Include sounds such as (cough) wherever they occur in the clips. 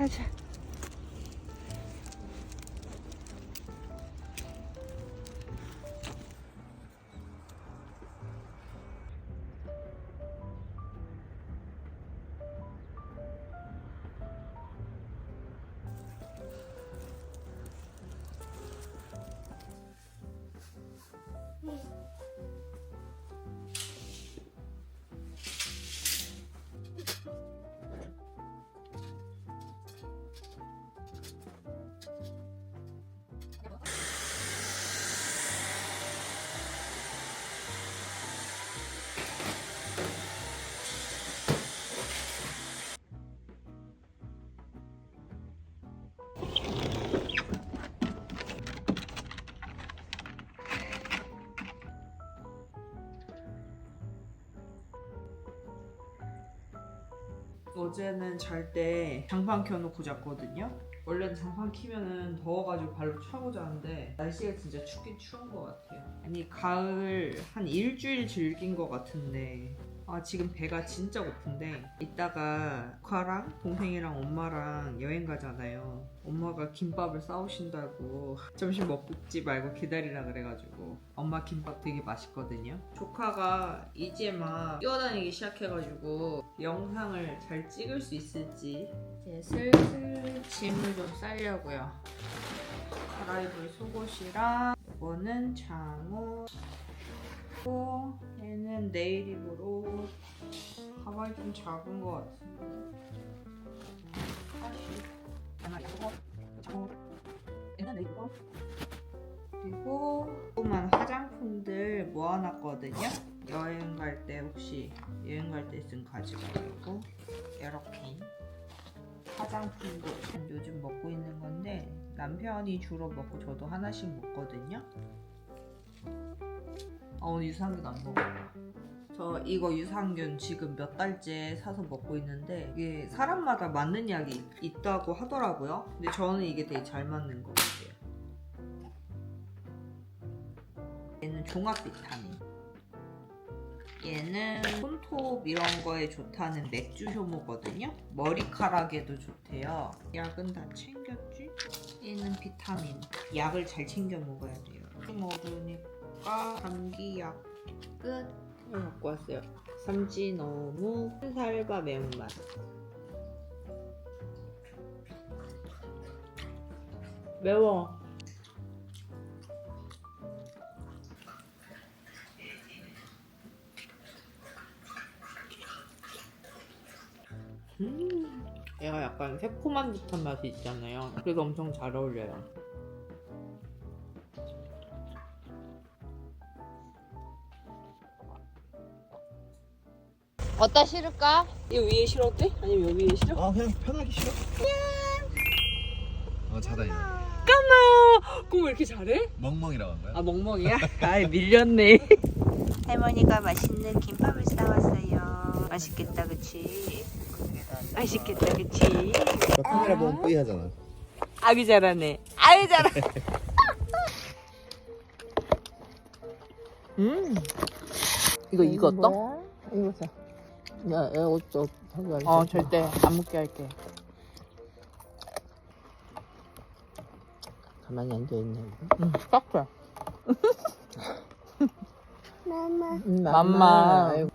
가자. 어제는 잘 때 장판 켜놓고 잤거든요. 원래는 장판 키면은 더워가지고 발로 차고 자는데 날씨가 진짜 춥긴 추운 것 같아요. 아니 가을 한 일주일 즐긴 것 같은데 아 지금 배가 진짜 고픈데 이따가 오카랑 동생이랑 엄마랑 여행 가잖아요. 엄마가 김밥을 싸우신다고 (laughs) 점심 먹지 말고 기다리라 그래가지고 엄마 김밥 되게 맛있거든요. 조카가 이제 막 뛰어다니기 시작해가지고 영상을 잘 찍을 수 있을지 이제 슬슬 짐을 좀 싸려고요. 갈아입을 속옷이랑 이거는 장우 고 얘는 내일 입을 옷 가방이 좀 작은 것 같은데 사실 하나 이거 장우 얘는 옷 그리고 조그만 화장품들 모아놨거든요. 여행 갈 때 혹시 여행 갈 때 쓴 가져가려고 에어로핀 화장품도 요즘 먹고 있는 건데 남편이 주로 먹고 저도 하나씩 먹거든요. 아 오늘 유산균 안 먹어요. 저 이거 유산균 지금 몇 달째 사서 먹고 있는데 이게 사람마다 맞는 약이 있- 있다고 하더라고요. 근데 저는 이게 되게 잘 맞는 것 같아요. 얘는 종합 비타민. 얘는 손톱 이런 거에 좋다는 맥주 효모거든요. 머리카락에도 좋대요. 약은 다 챙겼지? 얘는 비타민. 약을 잘 챙겨 먹어야 돼요. 모르니까 감기약 끝. 이걸 갖고 왔어요. 삼진어묵 살바 매운맛. 매워. 음, 얘가 약간 새콤한 듯한 맛이 있잖아요. 그래서 엄청 잘 어울려요. 어디다 실을까? 이 위에 실어도 돼? 아니면 여기 위에 실어? 아 그냥 편하게 싫어. 어 자다 이제. 까나! 그거 왜 이렇게 잘해? 멍멍이라고 한 거야? 아 멍멍이야? (laughs) 아이 밀렸네. 할머니가 맛있는 김밥을 싸왔어요. 맛있겠다, 그치? 맛있겠다, 그치? 저 카메라 보면 뿌이 하잖아. 아기 잘하네. 아유 잘하. (laughs) 음. 이거 익었어? 이거 자. 야, 야, 어쩌, 저기 알지? 어 절대 안 먹게 할게. 가만히 앉아있네. 음, 싹해. 음, 맘마. 아이고.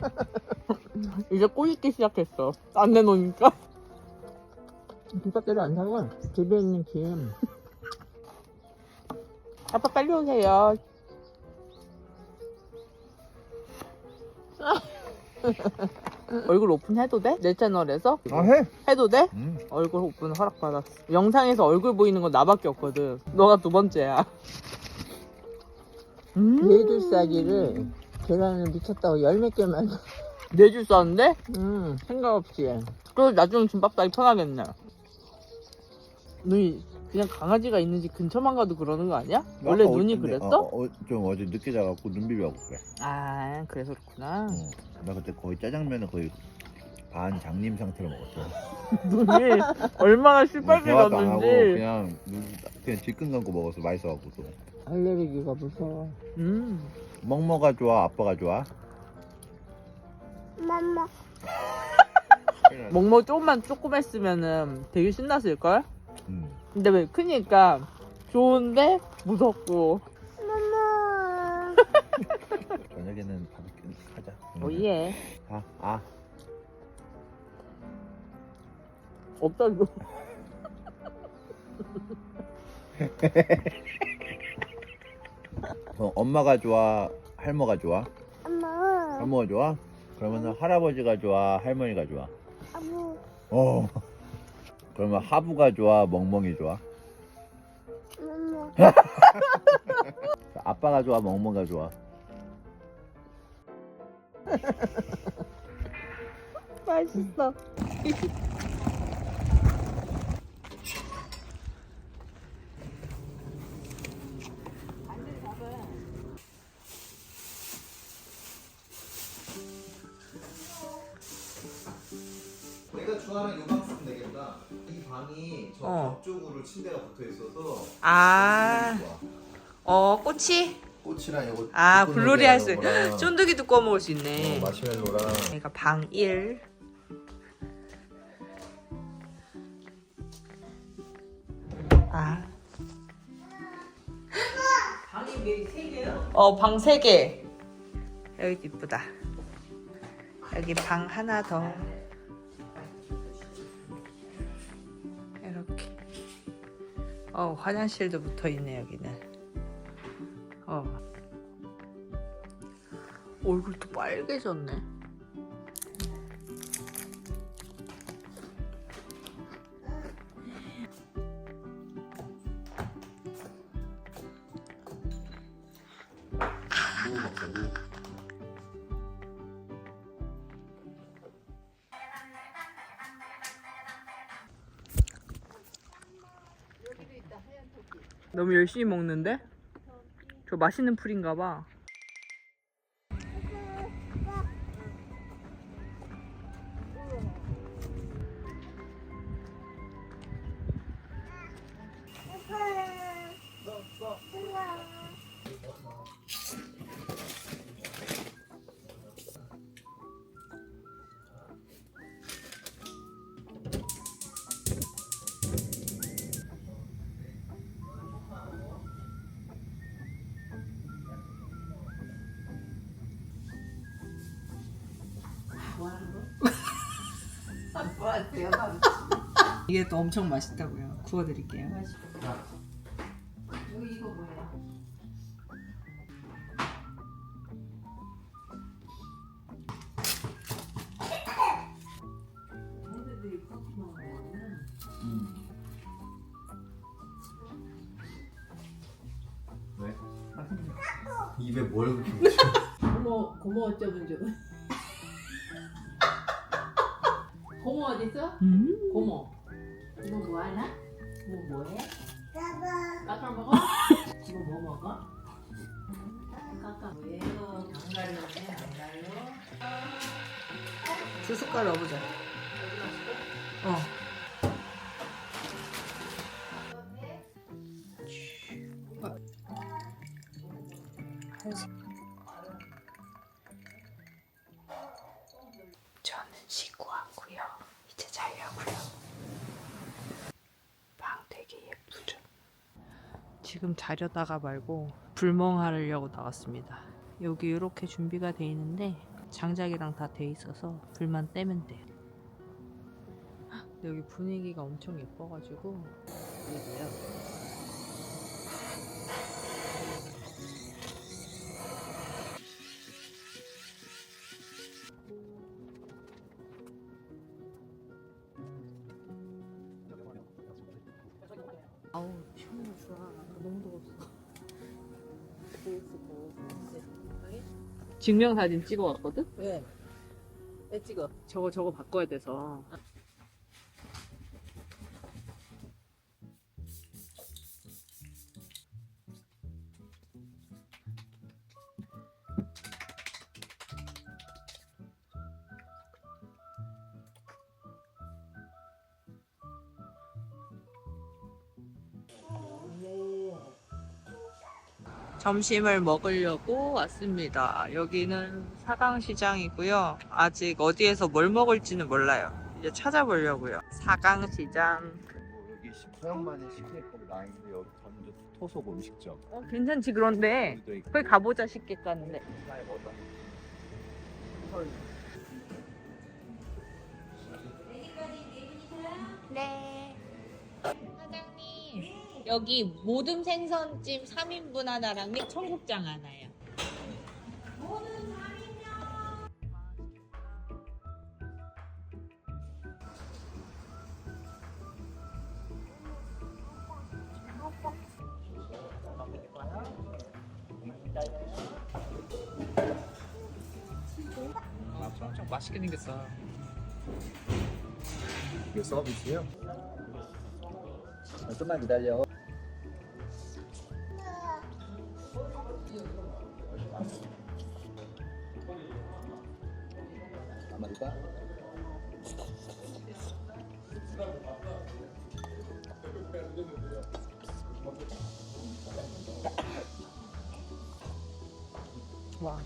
(laughs) 이제 꼬이기 시작했어. 안 내놓으니까. 김밥대로 안 사고, 집에 있는 김. (laughs) 아빠 빨리 오세요. (laughs) 얼굴 오픈해도 돼? 내 채널에서? 아 해. 해도 돼? 음. 얼굴 오픈 허락받았어. 영상에서 얼굴 보이는 건 나밖에 없거든. 너가 두 번째야. 음. 네줄 싸기를 계란을 미쳤다고 열 몇 개만. (laughs) 네줄 쌌는데? 음, 생각 없이. 그래서 나중에 김밥 싸기 편하겠네. 눈이 그냥 강아지가 있는지 근처만 가도 그러는 거 아니야? 원래 아까 눈이 어제- 그랬어? 어, 어, 좀 어제 늦게 자갖고 눈 비벼갖고 그래. 아, 그래서 그렇구나. 어. 나 그때 거의 짜장면을 거의 반 장님 상태로 먹었어. (laughs) 눈이 얼마나 대화도 안 하고 시뻘개졌는지. 그냥 눈 그냥 질끈 감고 먹어서 맛있어갖고 또. 알레르기가 무서워. 음. 먹먹가 좋아, 아빠가 좋아. 엄마. 멍멍 조금만 조금 했으면은 되게 신났을걸? 음. 근데 왜 크니까 좋은데 무섭고 엄마. (laughs) 저녁에는 바비큐 하자. 오예 아, 아. 없다 이거 그럼 엄마가 좋아, 할머가 좋아? 엄마. 할머가 좋아? 그러면 할아버지가 좋아, 할머니가 좋아? 엄마. 어. 그러면 하부가 좋아, 멍멍이 좋아? 엄마. (laughs) 아빠가 좋아, 멍멍이가 좋아? 맛있어 어. 벽쪽으로 침대가 붙어 있어서 아. 어, 꼬치? 꽃이랑 요거 아, 뚜껑 블루리 요리하는 할수 거랑 쫀득이도 구워 먹을 수 어, 있네. 마시멜로랑 그러니까 방 1. 아. 방이 왜 3개요? 어, 방 3개. 여기 이쁘다. 여기 방 하나 더. 어, 화장실도 붙어 있네, 여기는. 어. 얼굴도 빨개졌네. 너무 열심히 먹는데? 저 맛있는 풀인가 봐. 이게 또 엄청 맛있다고요. 구워드릴게요. 왜? 고모 뭐 하나? 뭐해? 까까 먹어? 고모 뭐 먹어? 까까 뭐예요? 안 갈려네 안 갈려? 두 숟갈 넣어보자. 어. 지금 자려다가 말고 불멍하려고 나왔습니다. 여기 이렇게 준비가 돼 있는데 장작이랑 다 돼 있어서 불만 떼면 돼요. 여기 분위기가 엄청 예뻐가지고 여기요. 증명사진 찍어 왔거든? 왜? 왜 찍어? 저거 저거 바꿔야 돼서 점심을 먹으려고 왔습니다. 여기는 사강시장이고요. 아직 어디에서 뭘 먹을지는 몰라요. 이제 찾아보려고요. 사강시장. 여기 서양만의 시크릿법 라인인데 여기 가면 토속 음식점. 어, 괜찮지 그런데 여기도 있고. 거기 가보자 싶겠다는데. 네. 사장님 여기 모듬 생선찜 3인분 하나랑 청국장 하나요. 아, 청국장 맛있게 생겼어. 이게 서비스요? 좀만 기다려. 아마리까? 와.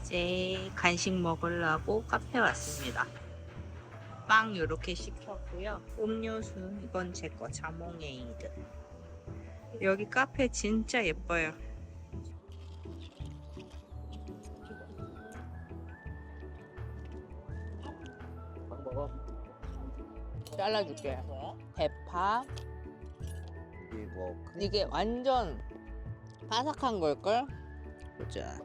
이제 간식 먹으려고 카페 왔습니다. 빵 요렇게 시켰고요. 음료수 이건 제거 자몽에이드. 여기 카페 진짜 예뻐요. 먹어. 잘라줄게요. 대파. 이게 뭐 이게 완전 바삭한 걸걸? 보자.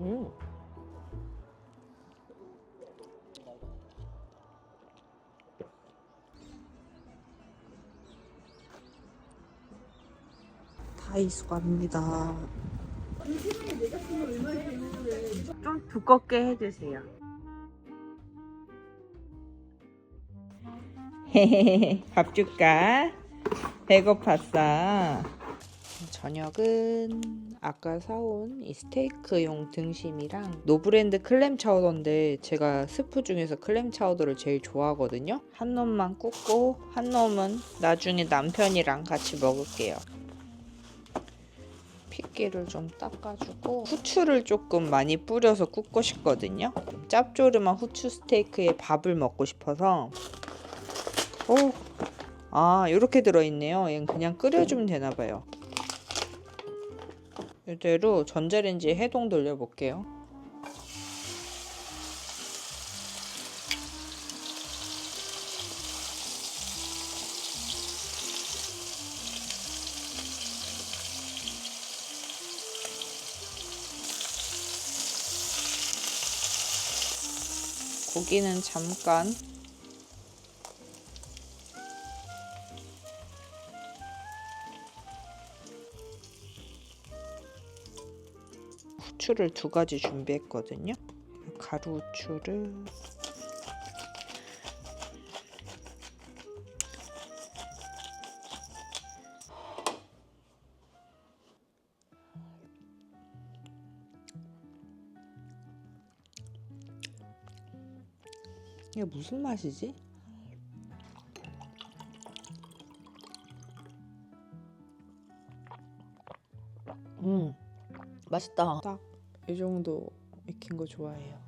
음. 다이소 갑니다. 좀 두껍게 해주세요. (laughs) 밥 줄까? 배고팠어. 저녁은 아까 사온 이 스테이크용 등심이랑 노브랜드 클램 차우더인데 제가 스프 중에서 클램 차우더를 제일 좋아하거든요. 한 놈만 굽고 한 놈은 나중에 남편이랑 같이 먹을게요. 핏기를 좀 닦아주고 후추를 조금 많이 뿌려서 굽고 싶거든요. 짭조름한 후추 스테이크에 밥을 먹고 싶어서 오, 아 이렇게 들어있네요. 얘는 그냥 끓여주면 되나봐요. 이대로 전자레인지에 해동 돌려볼게요. 고기는 잠깐 후추를 두 가지 준비했거든요. 가루 후추를 이게 무슨 맛이지? 음 맛있다. 딱 이 정도 익힌 거 좋아해요.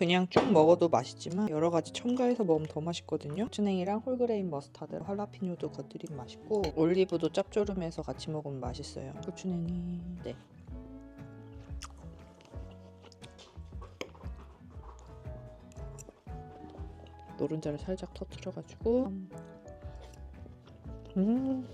그냥 쭉 먹어도 맛있지만 여러 가지 첨가해서 먹으면 더 맛있거든요. 고추냉이랑 홀그레인 머스타드, 할라피뇨도 곁들이면 맛있고 올리브도 짭조름해서 같이 먹으면 맛있어요. 고추냉이 네. 노른자를 살짝 터트려가지고 음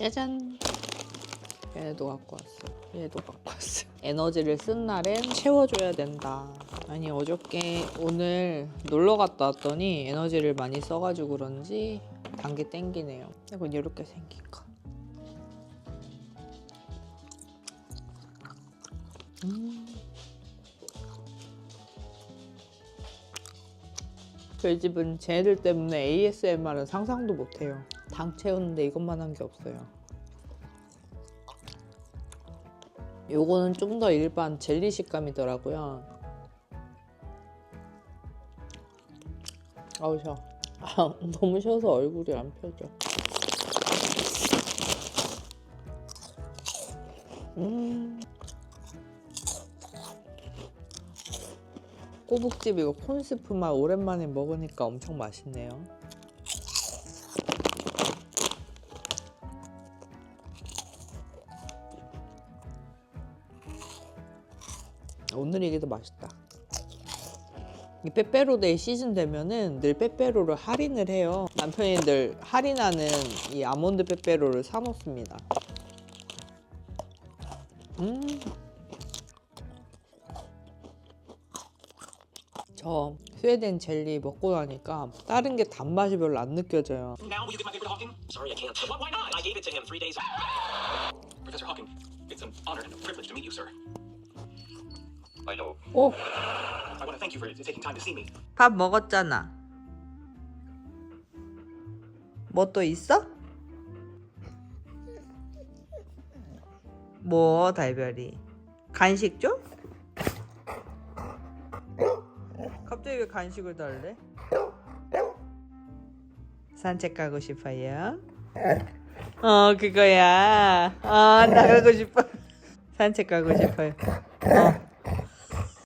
짜잔 얘네도 갖고 왔어 얘도 갖고 왔어 (laughs) 에너지를 쓴 날엔 채워줘야 된다 아니 어저께 오늘 놀러 갔다 왔더니 에너지를 많이 써가지고 그런지 단게 땡기네요. 이건 이렇게 생긴 거. 음. 저희 집은 쟤네들 때문에 ASMR은 상상도 못해요. 당 채우는데 이것만 한 게 없어요. 요거는 좀 더 일반 젤리 식감이더라고요. 아우 셔. 아, (laughs) 너무 쉬어서 얼굴이 안 펴져. 음. 꼬북집 이거 콘스프 맛 오랜만에 먹으니까 엄청 맛있네요. 오늘 이게 더 맛있다. 이 빼빼로데이 시즌 되면은 늘 빼빼로를 할인을 해요. 남편이 늘 할인하는 이 아몬드 빼빼로를 사 놓습니다. 음. 저 스웨덴 젤리 먹고 나니까 다른 게 단맛이 별로 안 느껴져요. Now will you get my favorite Hawking? Sorry, I can't. Why not? I gave it to him three days. Professor Hawking, it's an honor and a privilege to meet you, sir. 밥 먹었잖아. 뭐 또 있어? 뭐 달별이 간식 줘? 갑자기 왜 간식을 달래? 산책 가고 싶어요? 어 그거야. 어 나가고 싶어. 산책 가고 싶어요. 어